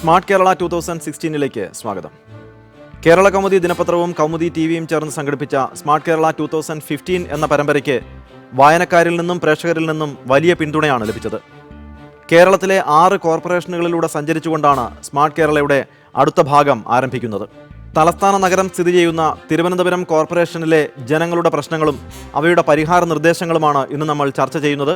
Smart Kerala two thousand സിക്സ്റ്റീനിലേക്ക് സ്വാഗതം. കേരള കൗമുദി ദിനപത്രവും കൗമുദി ടി വിയും ചേർന്ന് സംഘടിപ്പിച്ച smart Kerala two thousand fifteen എന്ന പരമ്പരയ്ക്ക് വായനക്കാരിൽ നിന്നും പ്രേക്ഷകരിൽ നിന്നും വലിയ പിന്തുണയാണ് ലഭിച്ചത്. കേരളത്തിലെ ആറ് കോർപ്പറേഷനുകളിലൂടെ സഞ്ചരിച്ചുകൊണ്ടാണ് സ്മാർട്ട് കേരളയുടെ അടുത്ത ഭാഗം ആരംഭിക്കുന്നത്. തലസ്ഥാന നഗരം സ്ഥിതി ചെയ്യുന്ന തിരുവനന്തപുരം കോർപ്പറേഷനിലെ ജനങ്ങളുടെ പ്രശ്നങ്ങളും അവയുടെ പരിഹാര നിർദ്ദേശങ്ങളുമാണ് ഇന്ന് നമ്മൾ ചർച്ച ചെയ്യുന്നത്.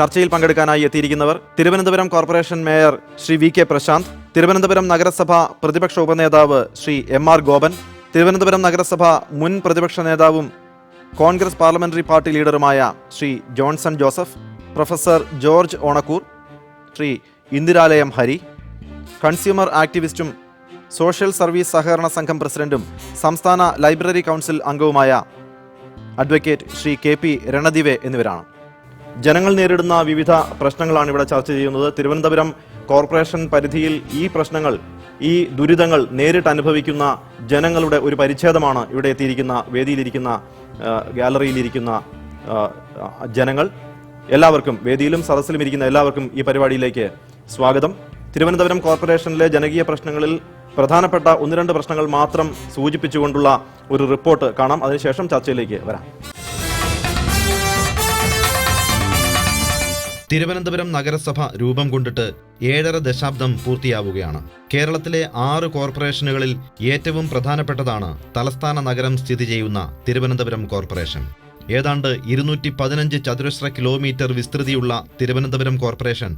ചർച്ചയിൽ പങ്കെടുക്കാനായി എത്തിയിരിക്കുന്നവർ Thiruvananthapuram corporation mayor Shri V K Prashanth Thiruvananthapuram നഗരസഭ പ്രതിപക്ഷ ഉപനേതാവ് ശ്രീ എം ആർ ഗോപൻ തിരുവനന്തപുരം നഗരസഭ മുൻ പ്രതിപക്ഷ നേതാവും കോൺഗ്രസ് പാർലമെന്ററി പാർട്ടി ലീഡറുമായ ശ്രീ ജോൺസൺ ജോസഫ് പ്രൊഫസർ ജോർജ് ഓണക്കൂർ ശ്രീ ഇന്ദിരാലയം ഹരി കൺസ്യൂമർ ആക്ടിവിസ്റ്റും സോഷ്യൽ സർവീസ് സഹകരണ സംഘം പ്രസിഡന്റും സംസ്ഥാന ലൈബ്രറി കൗൺസിൽ അംഗവുമായ advocate Shri K P Ranadive എന്നിവരാണ്. ജനങ്ങൾ നേരിടുന്ന വിവിധ പ്രശ്നങ്ങളാണ് ഇവിടെ ചർച്ച ചെയ്യുന്നത്. തിരുവനന്തപുരം കോർപ്പറേഷൻ പരിധിയിൽ ഈ പ്രശ്നങ്ങൾ ഈ ദുരിതങ്ങൾ നേരിട്ട് അനുഭവിക്കുന്ന ജനങ്ങളുടെ ഒരു പരിച്ഛേദമാണ് ഇവിടെ എത്തിയിരിക്കുന്ന വേദിയിലിരിക്കുന്ന ഗാലറിയിലിരിക്കുന്ന ജനങ്ങൾ. എല്ലാവർക്കും വേദിയിലും സദസ്സിലും ഇരിക്കുന്ന എല്ലാവർക്കും ഈ പരിപാടിയിലേക്ക് സ്വാഗതം. തിരുവനന്തപുരം കോർപ്പറേഷനിലെ ജനകീയ പ്രശ്നങ്ങളിൽ പ്രധാനപ്പെട്ട ഒന്ന് രണ്ട് പ്രശ്നങ്ങൾ മാത്രം സൂചിപ്പിച്ചുകൊണ്ടുള്ള ഒരു റിപ്പോർട്ട് കാണാം. അതിനുശേഷം ചർച്ചയിലേക്ക് വരാം. തിരുവനന്തപുരം നഗരസഭ രൂപം കൊണ്ടിട്ട് ഏഴര ദശാബ്ദം പൂർത്തിയാവുകയാണ്. കേരളത്തിലെ ആറ് കോർപ്പറേഷനുകളിൽ ഏറ്റവും പ്രധാനപ്പെട്ടതാണ് തലസ്ഥാന നഗരം സ്ഥിതി ചെയ്യുന്ന തിരുവനന്തപുരം കോർപ്പറേഷൻ. ഏതാണ്ട് ഇരുന്നൂറ്റി പതിനഞ്ച് ചതുരശ്ര kilometre വിസ്തൃതിയുള്ള Thiruvananthapuram corporation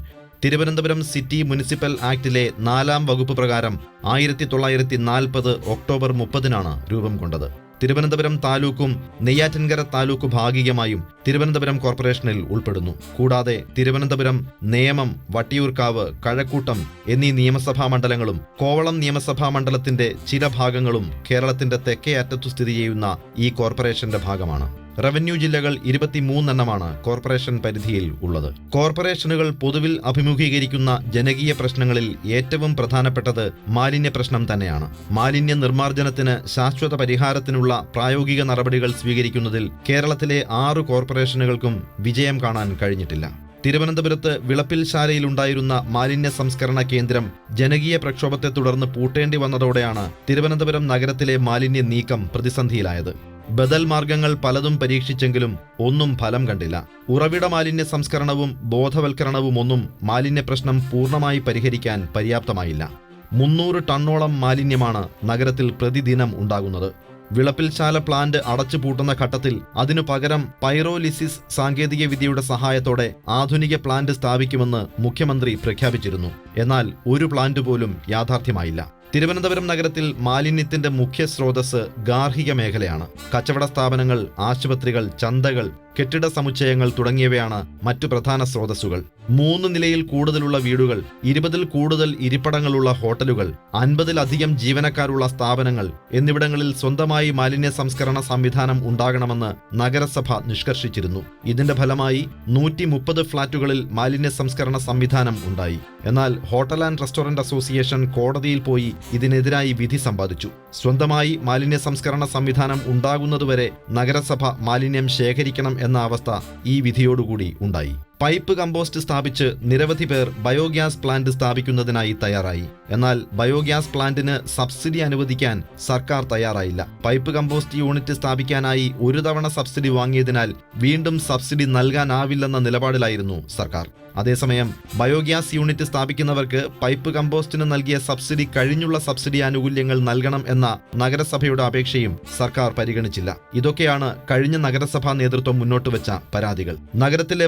Thiruvananthapuram city municipal ആക്ടിലെ നാലാം വകുപ്പ് പ്രകാരം ആയിരത്തി തൊള്ളായിരത്തി നാൽപ്പത് ഒക്ടോബർ മുപ്പതിനാണ് രൂപം കൊണ്ടത്. തിരുവനന്തപുരം താലൂക്കും നെയ്യാറ്റിൻകര താലൂക്ക് ഭാഗികമായും തിരുവനന്തപുരം കോർപ്പറേഷനിൽ ഉൾപ്പെടുന്നു. കൂടാതെ തിരുവനന്തപുരം നേമം വട്ടിയൂർക്കാവ് കഴക്കൂട്ടം എന്നീ നിയമസഭാ മണ്ഡലങ്ങളും കോവളം നിയമസഭാ മണ്ഡലത്തിന്റെ ചില ഭാഗങ്ങളും കേരളത്തിന്റെ തെക്കേ അറ്റത്തു സ്ഥിതി ചെയ്യുന്ന ഈ കോർപ്പറേഷന്റെ ഭാഗമാണ്. റവന്യൂ ജില്ലകൾ ഇരുപത്തിമൂന്നെണ്ണമാണ് കോർപ്പറേഷൻ പരിധിയിൽ ഉള്ളത്. കോർപ്പറേഷനുകൾ പൊതുവിൽ അഭിമുഖീകരിക്കുന്ന ജനകീയ പ്രശ്നങ്ങളിൽ ഏറ്റവും പ്രധാനപ്പെട്ടത് മാലിന്യ പ്രശ്നം തന്നെയാണ്. മാലിന്യ നിർമ്മാർജനത്തിന് ശാശ്വത പരിഹാരത്തിനുള്ള പ്രായോഗിക നടപടികൾ സ്വീകരിക്കുന്നതിൽ കേരളത്തിലെ ആറ് കോർപ്പറേഷനുകൾക്കും വിജയം കാണാൻ കഴിഞ്ഞിട്ടില്ല. തിരുവനന്തപുരത്ത് വിളപ്പിൽ ശാലയിലുണ്ടായിരുന്ന മാലിന്യ സംസ്കരണ കേന്ദ്രം ജനകീയ പ്രക്ഷോഭത്തെ തുടർന്ന് പൂട്ടേണ്ടി വന്നതോടെയാണ് തിരുവനന്തപുരം നഗരത്തിലെ മാലിന്യ നീക്കം പ്രതിസന്ധിയിലായത്. ബദൽ മാർഗങ്ങൾ പലതും പരീക്ഷിച്ചെങ്കിലും ഒന്നും ഫലം കണ്ടില്ല. ഉറവിട മാലിന്യ സംസ്കരണവും ബോധവൽക്കരണവും ഒന്നും മാലിന്യ പ്രശ്നം പൂർണമായി പരിഹരിക്കാൻ പര്യാപ്തമായില്ല. മുന്നൂറ് ടണ്ണോളം മാലിന്യമാണ് നഗരത്തിൽ പ്രതിദിനം ഉണ്ടാകുന്നത്. വിളപ്പിൽശാല പ്ലാന്റ് അടച്ചുപൂട്ടുന്ന ഘട്ടത്തിൽ അതിനു പകരം പൈറോലിസിസ് സാങ്കേതിക വിദ്യയുടെ സഹായത്തോടെ ആധുനിക പ്ലാന്റ് സ്ഥാപിക്കുമെന്ന് മുഖ്യമന്ത്രി പ്രഖ്യാപിച്ചിരുന്നു. എന്നാൽ ഒരു പ്ലാന്റ് പോലും യാഥാർത്ഥ്യമായില്ല. തിരുവനന്തപുരം നഗരത്തിൽ മാലിന്യത്തിന്റെ മുഖ്യ സ്രോതസ് ഗാർഹിക മേഖലയാണ്. കച്ചവട സ്ഥാപനങ്ങൾ ആശുപത്രികൾ ചന്തകൾ കെട്ടിട സമുച്ചയങ്ങൾ തുടങ്ങിയവയാണ് മറ്റു പ്രധാന സ്രോതസ്സുകൾ. മൂന്ന് നിലയിൽ കൂടുതലുള്ള വീടുകൾ ഇരുപതിൽ കൂടുതൽ ഇരിപ്പിടങ്ങളുള്ള ഹോട്ടലുകൾ അൻപതിലധികം ജീവനക്കാരുള്ള സ്ഥാപനങ്ങൾ എന്നിവിടങ്ങളിൽ സ്വന്തമായി മാലിന്യ സംസ്കരണ സംവിധാനം ഉണ്ടാകണമെന്ന് നഗരസഭ നിഷ്കർഷിച്ചിരുന്നു. ഇതിന്റെ ഫലമായി നൂറ്റി മുപ്പത് ഫ്ളാറ്റുകളിൽ മാലിന്യ സംസ്കരണ സംവിധാനം ഉണ്ടായി. എന്നാൽ ഹോട്ടൽ ആൻഡ് റെസ്റ്റോറന്റ് അസോസിയേഷൻ കോടതിയിൽ പോയി ഇതിനെതിരായി വിധി സമ്പാദിച്ചു. സ്വന്തമായി മാലിന്യ സംസ്കരണ സംവിധാനം ഉണ്ടാകുന്നതുവരെ നഗരസഭ മാലിന്യം ശേഖരിക്കണം എന്ന അവസ്ഥ ഈ വിധിയോടുകൂടി ഉണ്ടായി. പൈപ്പ് കമ്പോസ്റ്റ് സ്ഥാപിച്ച് നിരവധി പേർ ബയോഗ്യാസ് പ്ലാന്റ് സ്ഥാപിക്കുന്നതിനായി തയ്യാറായി. എന്നാൽ ബയോഗ്യാസ് പ്ലാന്റിന് സബ്സിഡി അനുവദിക്കാൻ സർക്കാർ തയ്യാറായില്ല. പൈപ്പ് കമ്പോസ്റ്റ് യൂണിറ്റ് സ്ഥാപിക്കാനായി ഒരു തവണ സബ്സിഡി വാങ്ങിയതിനാൽ വീണ്ടും സബ്സിഡി നൽകാനാവില്ലെന്ന നിലപാടിലായിരുന്നു സർക്കാർ. അതേസമയം ബയോഗ്യാസ് യൂണിറ്റ് സ്ഥാപിക്കുന്നവർക്ക് പൈപ്പ് കമ്പോസ്റ്റിന് നൽകിയ സബ്സിഡി കഴിഞ്ഞുള്ള സബ്സിഡി ആനുകൂല്യങ്ങൾ നൽകണം എന്ന നഗരസഭയുടെ അപേക്ഷയും സർക്കാർ പരിഗണിച്ചില്ല. ഇതൊക്കെയാണ് കഴിഞ്ഞ നഗരസഭാ നേതൃത്വം മുന്നോട്ട് വെച്ച പരാതികൾ. നഗരത്തിലെ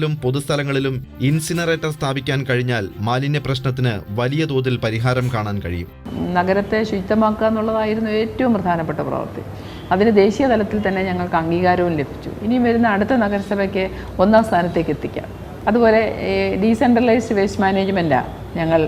മാർക്കറ്റുകളിലും പൊതുസ്ഥലങ്ങളിലും ഇൻസിനറേറ്റർ സ്ഥാപിക്കാൻ കഴിഞ്ഞാൽ മാലിന്യ പ്രശ്നത്തിന് വലിയ തോതിൽ പരിഹാരം കാണാൻ കഴിയും. നഗരത്തെ ശുചിത്വമാക്കുക എന്നുള്ളതായിരുന്നു ഏറ്റവും പ്രധാനപ്പെട്ട പ്രവൃത്തി. അതിന് ദേശീയ തലത്തിൽ തന്നെ ഞങ്ങൾക്ക് അംഗീകാരവും ലഭിച്ചു. ഇനിയും വരുന്ന അടുത്ത നഗരസഭയ്ക്ക് ഒന്നാം സ്ഥാനത്തേക്ക് എത്തിക്കാം. അതുപോലെ ഡീസെൻട്രലൈസ്ഡ് വേസ്റ്റ് മാനേജ്മെന്റാണ് ഞങ്ങൾ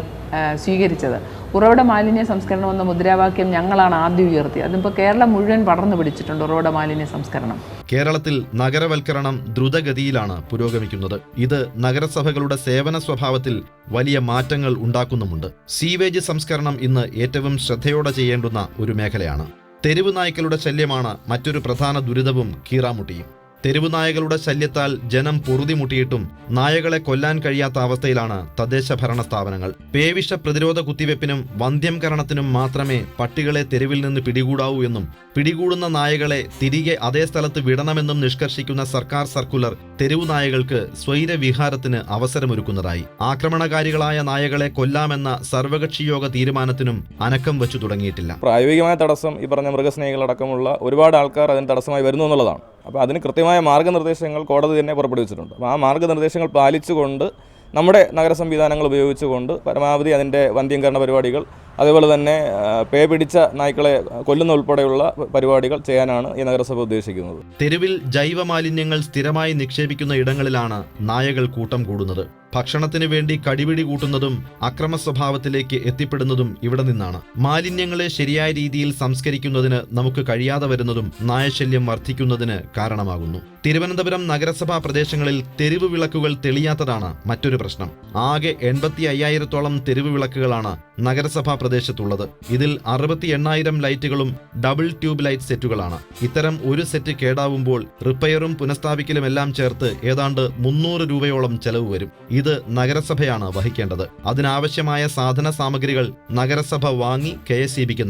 സ്വീകരിച്ചത്. ഉറവിട മാലിന്യ സംസ്കരണം എന്ന മുദ്രാവാക്യം ഞങ്ങളാണ് ആദ്യം ഉയർത്തിയത്. അതിപ്പോൾ കേരളം മുഴുവൻ പടർന്നു പിടിച്ചിട്ടുണ്ട് ഉറവിട മാലിന്യ സംസ്കരണം. കേരളത്തിൽ നഗരവൽക്കരണം ദ്രുതഗതിയിലാണ് പുരോഗമിക്കുന്നത്. ഇത് നഗരസഭകളുടെ സേവന സ്വഭാവത്തിൽ വലിയ മാറ്റങ്ങൾ ഉണ്ടാക്കുന്നുമുണ്ട്. സീവേജ് സംസ്കരണം ഇന്ന് ഏറ്റവും ശ്രദ്ധയോടെ ചെയ്യേണ്ടുന്ന ഒരു മേഖലയാണ്. തെരുവ് നായ്ക്കളുടെ ശല്യമാണ് മറ്റൊരു പ്രധാന ദുരിതവും കീറാമുട്ടിയും. തെരുവു നായകളുടെ ശല്യത്താൽ ജനം പൊറുതിമുട്ടിയിട്ടും നായകളെ കൊല്ലാൻ കഴിയാത്ത അവസ്ഥയിലാണ് തദ്ദേശ ഭരണ സ്ഥാപനങ്ങൾ. പേവിഷ പ്രതിരോധ കുത്തിവെപ്പിനും വന്ധ്യംകരണത്തിനും മാത്രമേ പട്ടികളെ തെരുവിൽ നിന്ന് പിടികൂടാവൂ എന്നും പിടികൂടുന്ന നായകളെ തിരികെ അതേ സ്ഥലത്ത് വിടണമെന്നും നിഷ്കർഷിക്കുന്ന സർക്കാർ സർക്കുലർ തെരുവു നായകൾക്ക് സ്വൈരവിഹാരത്തിന് അവസരമൊരുക്കുന്നതായി. ആക്രമണകാരികളായ നായകളെ കൊല്ലാമെന്ന സർവകക്ഷിയോഗ തീരുമാനത്തിനും അനക്കം വെച്ചു തുടങ്ങിയിട്ടില്ല. പ്രായോഗികമായ തടസ്സം ഈ പറഞ്ഞ മൃഗസ്നേഹികളടക്കമുള്ള ഒരുപാട് ആൾക്കാർ അതിന് തടസ്സമായി വരുന്നു എന്നുള്ളതാണ്. അപ്പോൾ അതിന് കൃത്യമായ മാർഗനിർദ്ദേശങ്ങൾ കോടതി തന്നെ പുറപ്പെടുവിച്ചിട്ടുണ്ട്. അപ്പോൾ ആ മാർഗനിർദ്ദേശങ്ങൾ പാലിച്ചുകൊണ്ട് നമ്മുടെ നഗര സംവിധാനങ്ങൾ ഉപയോഗിച്ചുകൊണ്ട് പരമാവധി അതിന്റെ വന്ധ്യംകരണ പരിപാടികൾ അതേപോലെ തന്നെ പേ പിടിച്ച നായ്ക്കളെ കൊല്ലുന്ന ഉൾപ്പെടെയുള്ള പരിപാടികൾ ചെയ്യാനാണ് ഈ നഗരസഭ ഉദ്ദേശിക്കുന്നത്. തെരുവിൽ ജൈവ മാലിന്യങ്ങൾ സ്ഥിരമായി നിക്ഷേപിക്കുന്ന ഇടങ്ങളിലാണ് നായകൾ കൂട്ടം കൂടുന്നത്. ഭക്ഷണത്തിന് വേണ്ടി കടിപിടി കൂട്ടുന്നതും അക്രമ സ്വഭാവത്തിലേക്ക് എത്തിപ്പെടുന്നതും ഇവിടെ നിന്നാണ്. മാലിന്യങ്ങളെ ശരിയായ രീതിയിൽ സംസ്കരിക്കുന്നതിന് നമുക്ക് കഴിയാതെ വരുന്നതും നായശല്യം വർദ്ധിക്കുന്നതിന് കാരണമാകുന്നു. തിരുവനന്തപുരം നഗരസഭാ പ്രദേശങ്ങളിൽ തെരുവ് വിളക്കുകൾ തെളിയാത്തതാണ് മറ്റൊരു പ്രശ്നം. ആകെ എൺപത്തി അയ്യായിരത്തോളം തെരുവ് വിളക്കുകളാണ് നഗരസഭാ പ്രദേശത്തുള്ളത്. ഇതിൽ അറുപത്തി എണ്ണായിരം ലൈറ്റുകളും ഡബിൾ ട്യൂബ് ലൈറ്റ് സെറ്റുകളാണ്. ഇത്തരം ഒരു സെറ്റ് കേടാവുമ്പോൾ റിപ്പയറും പുനഃസ്ഥാപിക്കലും എല്ലാം ചേർത്ത് ഏതാണ്ട് മുന്നൂറ് രൂപയോളം ചെലവ് വരും. ഇത് നഗരസഭയാണ് വഹിക്കേണ്ടത്. അതിനാവശ്യമായ സാധന സാമഗ്രികൾ നഗരസഭ വാങ്ങി കെ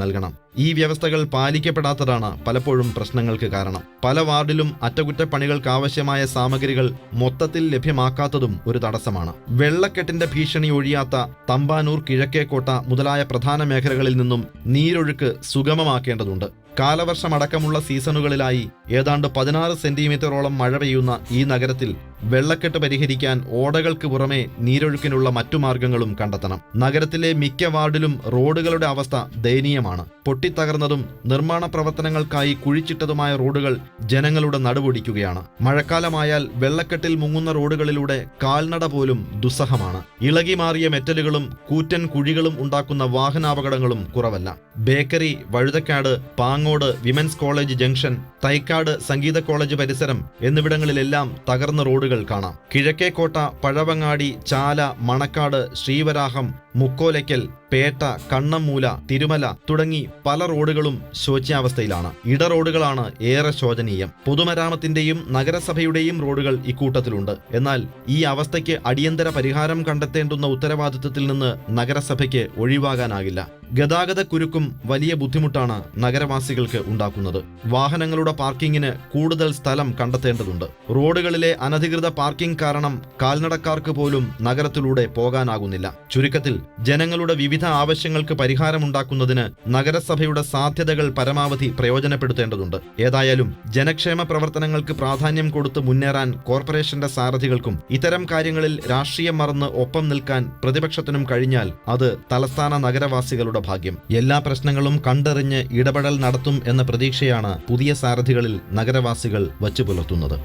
നൽകണം. ഈ വ്യവസ്ഥകൾ പാലിക്കപ്പെടാത്തതാണ് പലപ്പോഴും പ്രശ്നങ്ങൾക്ക് കാരണം. പല വാർഡിലും അറ്റകുറ്റപ്പണികൾക്ക് ആവശ്യമായ സാമഗ്രികൾ മൊത്തത്തിൽ ലഭ്യമാക്കാത്തതും ഒരു തടസ്സമാണ്. വെള്ളക്കെട്ടിന്റെ ഭീഷണി ഒഴിയാത്ത തമ്പാനൂർ കിഴക്കേക്കോട്ട മുതലായ പ്രധാന മേഖലകളിൽ നിന്നും നീരൊഴുക്ക് സുഗമമാക്കേണ്ടതുണ്ട്. കാലവർഷമടക്കമുള്ള സീസണുകളിലായി ഏതാണ്ട് പതിനാറ് സെന്റിമീറ്ററോളം മഴ പെയ്യുന്ന ഈ നഗരത്തിൽ വെള്ളക്കെട്ട് പരിഹരിക്കാൻ ഓടകൾക്ക് പുറമെ നീരൊഴുക്കിനുള്ള മറ്റു മാർഗങ്ങളും കണ്ടെത്തണം. നഗരത്തിലെ മിക്ക വാർഡിലും റോഡുകളുടെ അവസ്ഥ ദയനീയമാണ്. പൊട്ടിത്തകർന്നതും നിർമ്മാണ പ്രവർത്തനങ്ങൾക്കായി കുഴിച്ചിട്ടതുമായ റോഡുകൾ ജനങ്ങളുടെ നടുപൊടിക്കുകയാണ്. മഴക്കാലമായാൽ വെള്ളക്കെട്ടിൽ മുങ്ങുന്ന റോഡുകളിലൂടെ കാൽനട പോലും ദുസ്സഹമാണ്. ഇളകി മാറിയ മെറ്റലുകളും കൂറ്റൻ കുഴികളും ഉണ്ടാക്കുന്ന വാഹനാപകടങ്ങളും കുറവല്ല. Bakery Vazhuthacaud Pangode women's college junction Thycaud Sangeetha college പരിസരം എന്നിവിടങ്ങളിലെല്ലാം തകർന്ന റോഡുകൾ കാണാം. കിഴക്കേക്കോട്ട പഴവങ്ങാടി ചാല മണക്കാട് ശ്രീവരാഹം മുക്കോലയ്ക്കൽ പേട്ട കണ്ണമ്മൂല തിരുമല തുടങ്ങി പല റോഡുകളും ശോച്യാവസ്ഥയിലാണ്. ഇട റോഡുകളാണ് ഏറെ ശോചനീയം. പൊതുമരാമത്തിന്റെയും നഗരസഭയുടെയും റോഡുകൾ ഇക്കൂട്ടത്തിലുണ്ട്. എന്നാൽ ഈ അവസ്ഥയ്ക്ക് അടിയന്തര പരിഹാരം കണ്ടെത്തേണ്ടുന്ന ഉത്തരവാദിത്തത്തിൽ നിന്ന് നഗരസഭയ്ക്ക് ഒഴിവാകാനാകില്ല. ഗതാഗത കുരുക്കും വലിയ ബുദ്ധിമുട്ടാണ് നഗരവാസികൾക്ക് ഉണ്ടാക്കുന്നത്. വാഹനങ്ങളുടെ പാർക്കിങ്ങിന് കൂടുതൽ സ്ഥലം കണ്ടെത്തേണ്ടതുണ്ട്. റോഡുകളിലെ അനധികൃത പാർക്കിംഗ് കാരണം കാൽനടക്കാർക്ക് പോലും നഗരത്തിലൂടെ പോകാനാകുന്നില്ല. ചുരുക്കത്തിൽ ജനങ്ങളുടെ വിവിധ ആവശ്യങ്ങൾക്ക് പരിഹാരമുണ്ടാക്കുന്നതിന് നഗരസഭയുടെ സാധ്യതകൾ പരമാവധി പ്രയോജനപ്പെടുത്തേണ്ടതുണ്ട്. ഏതായാലും ജനക്ഷേമ പ്രവർത്തനങ്ങൾക്ക് പ്രാധാന്യം കൊടുത്ത് മുന്നേറാൻ കോർപ്പറേഷന്റെ സാരഥികൾക്കും ഇത്തരം കാര്യങ്ങളിൽ രാഷ്ട്രീയം മറന്ന് ഒപ്പം നിൽക്കാൻ പ്രതിപക്ഷത്തിനും കഴിഞ്ഞാൽ അത് തലസ്ഥാന നഗരവാസികളുടെ ഭാഗ്യം. എല്ലാ പ്രശ്നങ്ങളും കണ്ടറിഞ്ഞ് ഇടപെടൽ നടത്തും എന്ന പ്രതീക്ഷയാണ് പുതിയ സാരഥികളിൽ നഗരവാസികൾ വച്ചു പുലർത്തുന്നത്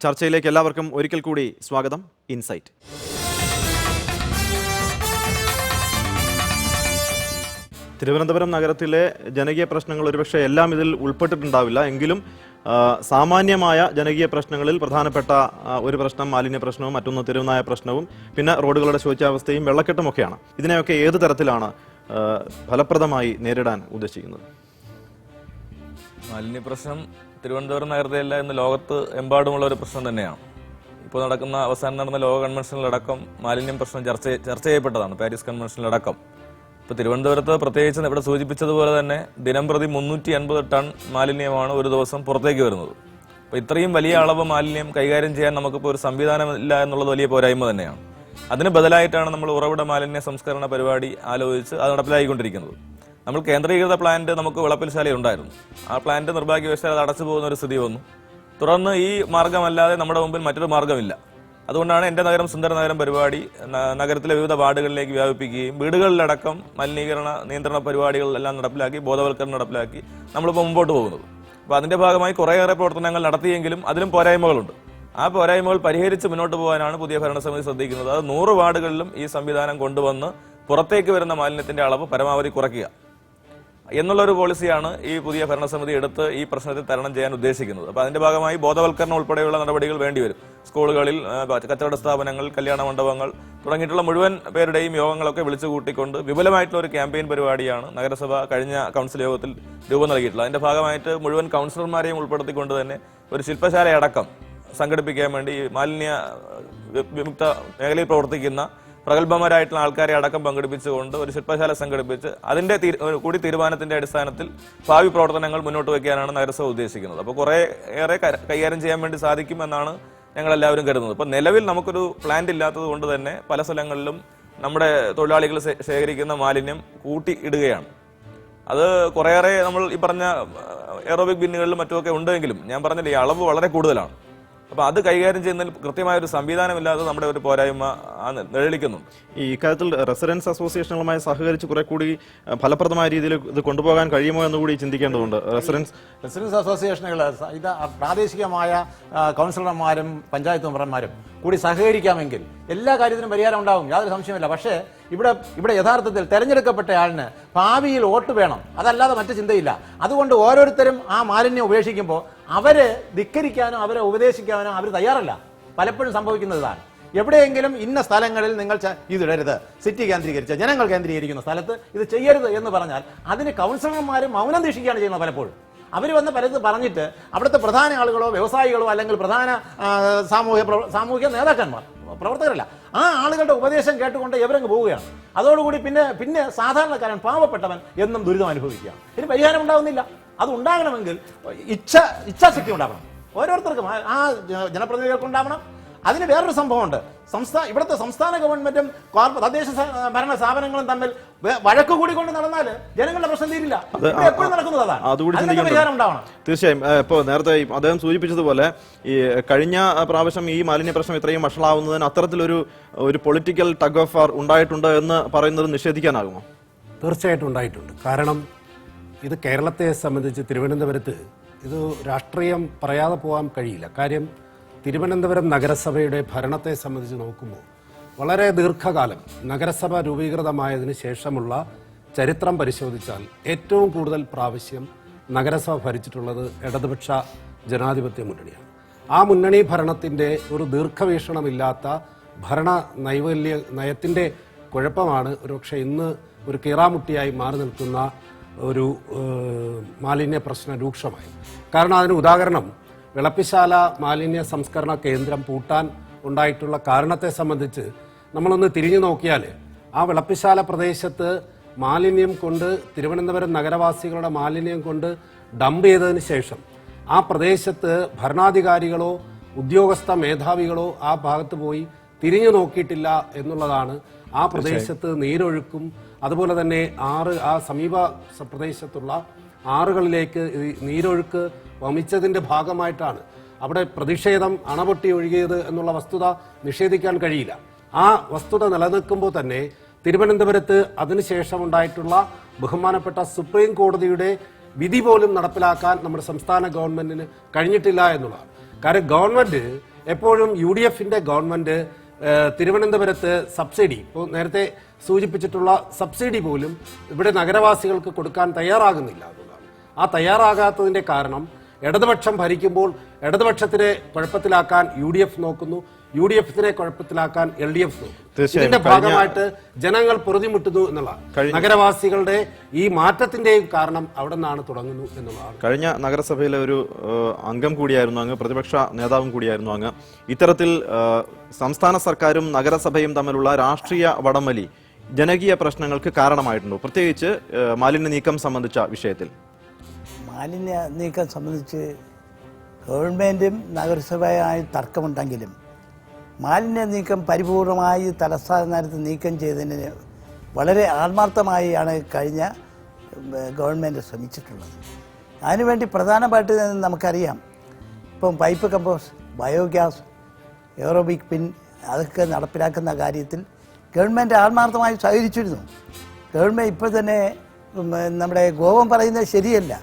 ചർച്ചയിലേക്ക് എല്ലാവർക്കും ഒരിക്കൽ കൂടി സ്വാഗതം. ഇൻസൈറ്റ്. തിരുവനന്തപുരം നഗരത്തിലെ ജനകീയ പ്രശ്നങ്ങൾ ഒരുപക്ഷെ എല്ലാം ഇതിൽ ഉൾപ്പെട്ടിട്ടുണ്ടാവില്ല. എങ്കിലും സാമാന്യമായ ജനകീയ പ്രശ്നങ്ങളിൽ പ്രധാനപ്പെട്ട ഒരു പ്രശ്നം മാലിന്യ പ്രശ്നവും മറ്റൊന്ന് തെരുവുനായ പ്രശ്നവും പിന്നെ റോഡുകളുടെ ശോച്യാവസ്ഥയും വെള്ളക്കെട്ടുമൊക്കെയാണ്. ഇതിനെയൊക്കെ ഏത് തരത്തിലാണ് ഫലപ്രദമായി നേരിടാൻ ഉദ്ദേശിക്കുന്നത്? മാലിന്യ പ്രശ്നം തിരുവനന്തപുരം നഗരത്തിലല്ല ഇന്ന് ലോകത്ത് എമ്പാടുമുള്ള ഒരു പ്രശ്നം തന്നെയാണ്. ഇപ്പോൾ നടക്കുന്ന അവസാനം നടന്ന ലോക കൺവെൻഷനിലടക്കം മാലിന്യം പ്രശ്നം ചർച്ച ചർച്ച ചെയ്യപ്പെട്ടതാണ്. പാരീസ് കൺവെൻഷനിലടക്കം. ഇപ്പോൾ തിരുവനന്തപുരത്ത് പ്രത്യേകിച്ച് ഇവിടെ സൂചിപ്പിച്ചതുപോലെ തന്നെ ദിനം പ്രതി മുന്നൂറ്റി അൻപത് ടൺ മാലിന്യമാണ് ഒരു ദിവസം പുറത്തേക്ക് വരുന്നത്. അപ്പോൾ ഇത്രയും വലിയ അളവ് മാലിന്യം കൈകാര്യം ചെയ്യാൻ നമുക്കിപ്പോൾ ഒരു സംവിധാനമില്ല എന്നുള്ളത് വലിയ പോരായ്മ തന്നെയാണ്. അതിന് ബദലായിട്ടാണ് നമ്മൾ ഉറവിട മാലിന്യ സംസ്കരണ പരിപാടി ആലോചിച്ച് അത് നടപ്പിലായിക്കൊണ്ടിരിക്കുന്നത്. നമ്മൾ കേന്ദ്രീകൃത പ്ലാന്റ് നമുക്ക് വിളപ്പിൽശാലയിൽ ഉണ്ടായിരുന്നു. ആ പ്ലാന്റ് നിർഭാഗ്യവശാൽ അത് അടച്ചു പോകുന്ന ഒരു സ്ഥിതി വന്നു. തുടർന്ന് ഈ മാർഗമല്ലാതെ നമ്മുടെ മുമ്പിൽ മറ്റൊരു മാർഗമില്ല അതുകൊണ്ടാണ് എന്റെ നഗരം സുന്ദര നഗരം പരിപാടി നഗരത്തിലെ വിവിധ വാർഡുകളിലേക്ക് വ്യാപിപ്പിക്കുകയും വീടുകളിലടക്കം മലിനീകരണ നിയന്ത്രണ പരിപാടികളെല്ലാം നടപ്പിലാക്കി ബോധവൽക്കരണം നടപ്പിലാക്കി നമ്മളിപ്പോൾ മുമ്പോട്ട് പോകുന്നത്. അപ്പോൾ അതിന്റെ ഭാഗമായി കുറേയേറെ പ്രവർത്തനങ്ങൾ നടത്തിയെങ്കിലും അതിലും പോരായ്മകളുണ്ട്. ആ പോരായ്മകൾ പരിഹരിച്ച് മുന്നോട്ട് പോകാനാണ് പുതിയ ഭരണസമിതി ശ്രദ്ധിക്കുന്നത്. അത് നൂറ് വാർഡുകളിലും ഈ സംവിധാനം കൊണ്ടുവന്ന് പുറത്തേക്ക് വരുന്ന മാലിന്യത്തിന്റെ അളവ് പരമാവധി കുറയ്ക്കുക എന്നുള്ളൊരു പോളിസിയാണ് ഈ പുതിയ ഭരണസമിതി എടുത്ത് ഈ പ്രശ്നത്തെ തരണം ചെയ്യാൻ ഉദ്ദേശിക്കുന്നത്. അപ്പോൾ അതിന്റെ ഭാഗമായി ബോധവൽക്കരണം ഉൾപ്പെടെയുള്ള നടപടികൾ വേണ്ടിവരും. സ്കൂളുകളിൽ കച്ചവട സ്ഥാപനങ്ങൾ കല്യാണ മണ്ഡപങ്ങൾ തുടങ്ങിയിട്ടുള്ള മുഴുവൻ പേരുടെയും യോഗങ്ങളൊക്കെ വിളിച്ചു കൂട്ടിക്കൊണ്ട് വിപുലമായിട്ടുള്ള ഒരു ക്യാമ്പയിൻ പരിപാടിയാണ് നഗരസഭ കഴിഞ്ഞ കൗൺസിൽ യോഗത്തിൽ രൂപം നൽകിയിട്ടുള്ളത്. അതിന്റെ ഭാഗമായിട്ട് മുഴുവൻ കൗൺസിലർമാരെയും ഉൾപ്പെടുത്തിക്കൊണ്ട് തന്നെ ഒരു ശില്പശാലയടക്കം സംഘടിപ്പിക്കാൻ വേണ്ടി മാലിന്യ വിമുക്ത മേഖലയിൽ പ്രവർത്തിക്കുന്ന പ്രഗത്ഭമാരായിട്ടുള്ള ആൾക്കാരെ അടക്കം പങ്കെടുപ്പിച്ചുകൊണ്ട് ഒരു ശില്പശാല സംഘടിപ്പിച്ച് അതിന്റെ കൂടി തീരുമാനത്തിന്റെ അടിസ്ഥാനത്തിൽ ഭാവി പ്രവർത്തനങ്ങൾ മുന്നോട്ട് വയ്ക്കാനാണ് നഗരസഭ ഉദ്ദേശിക്കുന്നത്. അപ്പോൾ കുറേ ഏറെ കര- കൈകാര്യം ചെയ്യാൻ വേണ്ടി സാധിക്കും എല്ലാവരും കരുതുന്നത്. ഇപ്പം നിലവിൽ നമുക്കൊരു പ്ലാന്റ് ഇല്ലാത്തത് കൊണ്ട് തന്നെ പല സ്ഥലങ്ങളിലും നമ്മുടെ തൊഴിലാളികൾ ശേഖരിക്കുന്ന മാലിന്യം കൂട്ടി ഇടുകയാണ്. അത് കുറേയേറെ നമ്മൾ ഈ പറഞ്ഞ എറോബിക് ബിന്നുകളിലും മറ്റുമൊക്കെ ഉണ്ടെങ്കിലും ഞാൻ പറഞ്ഞില്ല ഈ അളവ് വളരെ കൂടുതലാണ്. അപ്പൊ അത് കൈകാര്യം ചെയ്യുന്നതിൽ കൃത്യമായ ഒരു സംവിധാനമില്ലാതെ നമ്മുടെ ഒരു പോരായ്മ നിഴലിക്കുന്നുണ്ട് ഈ ഇക്കാര്യത്തിൽ റെസിഡൻസ് അസോസിയേഷനുകളുമായി സഹകരിച്ച് കുറെ കൂടി ഫലപ്രദമായ രീതിയിൽ ഇത് കൊണ്ടുപോകാൻ കഴിയുമോ എന്ന് കൂടി ചിന്തിക്കേണ്ടതുണ്ട്. റെസിഡൻസ് റെസിഡൻസ് അസോസിയേഷനുകൾ ഇത് പ്രാദേശികമായ കൗൺസിലർമാരും പഞ്ചായത്ത് മെമ്പർമാരും കൂടി സഹകരിക്കാമെങ്കിൽ എല്ലാ കാര്യത്തിനും പരിഹാരം ഉണ്ടാകും. യാതൊരു സംശയമില്ല പക്ഷേ ഇവിടെ ഇവിടെ യഥാർത്ഥത്തിൽ തെരഞ്ഞെടുക്കപ്പെട്ട ആളിന് ഭാവിയിൽ വോട്ട് വേണം. അതല്ലാതെ മറ്റു ചിന്തയില്ല. അതുകൊണ്ട് ഓരോരുത്തരും ആ മാലിന്യം ഉപേക്ഷിക്കുമ്പോൾ അവരെ ധിക്കരിക്കാനോ അവരെ ഉപദേശിക്കാനോ അവർ തയ്യാറല്ല. പലപ്പോഴും സംഭവിക്കുന്നതാണ്. എവിടെയെങ്കിലും ഇന്ന സ്ഥലങ്ങളിൽ നിങ്ങൾ ഇതിടരുത്. സിറ്റി കേന്ദ്രീകരിച്ച ജനങ്ങൾ കേന്ദ്രീകരിക്കുന്ന സ്ഥലത്ത് ഇത് ചെയ്യരുത് എന്ന് പറഞ്ഞാൽ അതിന് കൗൺസിലർമാർ മൗനം ദീക്ഷിക്കുകയാണ് ചെയ്യുന്നത് പലപ്പോഴും. അവർ വന്ന് പലത് പറഞ്ഞിട്ട് അവിടുത്തെ പ്രധാന ആളുകളോ വ്യവസായികളോ അല്ലെങ്കിൽ പ്രധാന സാമൂഹ്യ സാമൂഹിക നേതാക്കന്മാർ പ്രവർത്തകരല്ല. ആ ആളുകളുടെ ഉപദേശം കേട്ടുകൊണ്ട് എവരങ്ങ് പോവുകയാണ്. അതോടുകൂടി പിന്നെ പിന്നെ സാധാരണക്കാരൻ പാവപ്പെട്ടവൻ എന്നും ദുരിതം അനുഭവിക്കുക ഇതിന് പരിഹാരം ഉണ്ടാകുന്നില്ല അത് ഉണ്ടാകണമെങ്കിൽ ഇച്ഛ ഇച്ഛാശക്തി ഉണ്ടാവണം. ഓരോരുത്തർക്കും ആ- ജനപ്രതിനിധികൾക്ക് ഉണ്ടാവണം അതിന് വേറൊരു സംഭവമുണ്ട്. സംസ്ഥാന ഇവിടുത്തെ സംസ്ഥാന ഗവൺമെന്റും തദ്ദേശ ഭരണ സ്ഥാപനങ്ങളും തമ്മിൽ വഴക്കു കൂടിക്കൊണ്ട് നടന്നാൽ ജനങ്ങളുടെ പ്രശ്നം തീരില്ല. എപ്പോഴും നടക്കുന്നത് അതാണ്. തീർച്ചയായും ഇപ്പൊ ഇപ്പോൾ നേരത്തെ അദ്ദേഹം സൂചിപ്പിച്ചതുപോലെ ഈ കഴിഞ്ഞ പ്രാവശ്യം ഈ മാലിന്യ പ്രശ്നം ഇത്രയും വഷളാവുന്നതിന് അത്തരത്തിലൊരു ഒരു പൊളിറ്റിക്കൽ ടഗ് ഓഫ് ആർ ഉണ്ടായിട്ടുണ്ട് എന്ന് പറയുന്നത് നിഷേധിക്കാനാകുമോ? തീർച്ചയായിട്ടും ഉണ്ടായിട്ടുണ്ട്. കാരണം ഇത് കേരളത്തെ സംബന്ധിച്ച് തിരുവനന്തപുരത്ത് ഇത് രാഷ്ട്രീയം പറയാതെ പോകാൻ കഴിയില്ല. കാര്യം തിരുവനന്തപുരം നഗരസഭയുടെ ഭരണത്തെ സംബന്ധിച്ച് നോക്കുമ്പോൾ വളരെ ദീർഘകാലം നഗരസഭ രൂപീകൃതമായതിനു ശേഷമുള്ള ചരിത്രം പരിശോധിച്ചാൽ ഏറ്റവും കൂടുതൽ പ്രാവശ്യം നഗരസഭ ഭരിച്ചിട്ടുള്ളത് ഇടതുപക്ഷ ജനാധിപത്യ മുന്നണിയാണ്. ആ മുന്നണി ഭരണത്തിന്റെ ഒരു ദീർഘവീക്ഷണമില്ലാത്ത ഭരണ നൈവല്യ നയത്തിന്റെ കുഴപ്പമാണ് ഒരുപക്ഷെ ഇന്ന് ഒരു കീറാമുട്ടിയായി മാറി നിൽക്കുന്ന ഒരു മാലിന്യ പ്രശ്നം രൂക്ഷമായി. കാരണം അതിന് ഉദാഹരണം വിളപ്പിശാല മാലിന്യ സംസ്കരണ കേന്ദ്രം പൂട്ടാൻ ഉണ്ടായിട്ടുള്ള കാരണത്തെ സംബന്ധിച്ച് നമ്മളൊന്ന് തിരിഞ്ഞു നോക്കിയാൽ ആ വിളപ്പിശാല പ്രദേശത്ത് മാലിന്യം കൊണ്ട് തിരുവനന്തപുരം നഗരവാസികളുടെ മാലിന്യം കൊണ്ട് ഡംപ് ചെയ്തതിന് ശേഷം ആ പ്രദേശത്ത് ഭരണാധികാരികളോ ഉദ്യോഗസ്ഥ മേധാവികളോ ആ ഭാഗത്ത് പോയി തിരിഞ്ഞു നോക്കിയിട്ടില്ല എന്നുള്ളതാണ് ആ പ്രദേശത്ത് നീരൊഴുക്കും അതുപോലെ തന്നെ ആറ് ആ സമീപ പ്രദേശത്തുള്ള ആറുകളിലേക്ക് നീരൊഴുക്ക് വമിച്ചതിന്റെ ഭാഗമായിട്ടാണ്. അവിടെ പ്രതിഷേധം അണപൊട്ടി ഒഴുകിയത് എന്നുള്ള വസ്തുത നിഷേധിക്കാൻ കഴിയില്ല. ആ വസ്തുത നിലനിൽക്കുമ്പോൾ തന്നെ തിരുവനന്തപുരത്ത് അതിനുശേഷം ഉണ്ടായിട്ടുള്ള ബഹുമാനപ്പെട്ട സുപ്രീം കോടതിയുടെ വിധി പോലും നടപ്പിലാക്കാൻ നമ്മുടെ സംസ്ഥാന ഗവൺമെന്റിന് കഴിഞ്ഞിട്ടില്ല എന്നുള്ളതാണ്. കാരണം ഗവൺമെന്റ് എപ്പോഴും യു ഡി എഫിന്റെ ഗവൺമെന്റ് തിരുവനന്തപുരത്ത് സബ്സിഡി. ഇപ്പോൾ നേരത്തെ സൂചിപ്പിച്ചിട്ടുള്ള സബ്സിഡി പോലും ഇവിടെ നഗരവാസികൾക്ക് കൊടുക്കാൻ തയ്യാറാകുന്നില്ല എന്നുള്ളതാണ്. ആ തയ്യാറാകാത്തതിന്റെ കാരണം ഇടതുപക്ഷം ഭരിക്കുമ്പോൾ ഇടതുപക്ഷത്തിനെ കുഴപ്പത്തിലാക്കാൻ യു ഡി എഫ് നോക്കുന്നു. യു ഡി എഫിനെ കുഴപ്പത്തിലാക്കാൻ എൽ ഡി എഫ് ഇതിന്റെ ഭാഗമായിട്ട് ജനങ്ങൾ പൊറുതിമുട്ടുന്നു എന്നുള്ളതാണ് നഗരവാസികളുടെ ഈ മാറ്റത്തിന്റെയും കാരണം അവിടെ നിന്നാണ് തുടങ്ങുന്നു എന്നുള്ളതാണ്. കഴിഞ്ഞ നഗരസഭയിലെ ഒരു അംഗം കൂടിയായിരുന്നു അങ്ങ് പ്രതിപക്ഷ നേതാവും കൂടിയായിരുന്നു അങ്ങ്. ഇത്തരത്തിൽ സംസ്ഥാന സർക്കാരും നഗരസഭയും തമ്മിലുള്ള രാഷ്ട്രീയ വടംവലി ജനകീയ പ്രശ്നങ്ങൾക്ക് കാരണമായിട്ടുണ്ടോ. പ്രത്യേകിച്ച് മാലിന്യ നീക്കം സംബന്ധിച്ച വിഷയത്തിൽ. മാലിന്യ നീക്കം സംബന്ധിച്ച് ഗവൺമെന്റും നഗരസഭയായി തർക്കമുണ്ടെങ്കിലും മാലിന്യ നീക്കം പരിപൂർണമായി തലസ്ഥാന നഗരത്ത് നീക്കം ചെയ്തതിന് വളരെ ആത്മാർത്ഥമായാണ് കഴിഞ്ഞ ഗവൺമെന്റ് ശ്രമിച്ചിട്ടുള്ളത്. അതിനുവേണ്ടി പ്രധാനമായിട്ട് നമുക്കറിയാം ഇപ്പം pipe compost biogas aerobic bin അതൊക്കെ നടപ്പിലാക്കുന്ന കാര്യത്തിൽ ഗവൺമെന്റ് ആത്മാർത്ഥമായി സഹകരിച്ചിരുന്നു. ഗവൺമെന്റ് ഇപ്പോൾ തന്നെ നമ്മുടെ ഗോവം പറയുന്നത് ശരിയല്ല.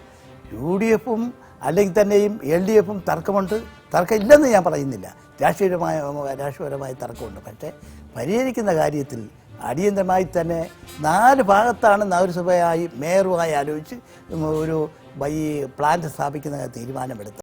യു ഡി എഫും അല്ലെങ്കിൽ തന്നെയും എൽ ഡി എഫും തർക്കമുണ്ട്. തർക്കം ഇല്ലെന്ന് ഞാൻ പറയുന്നില്ല. രാഷ്ട്രീയമായ രാഷ്ട്രീയപരമായ തർക്കമുണ്ട്. പക്ഷേ പരിഹരിക്കുന്ന കാര്യത്തിൽ അടിയന്തരമായി തന്നെ നാല് ഭാഗത്താണ് നഗരസഭയായി മേയറുമായി ആലോചിച്ച് ഒരു ഈ പ്ലാന്റ് സ്ഥാപിക്കുന്ന തീരുമാനമെടുത്തത്.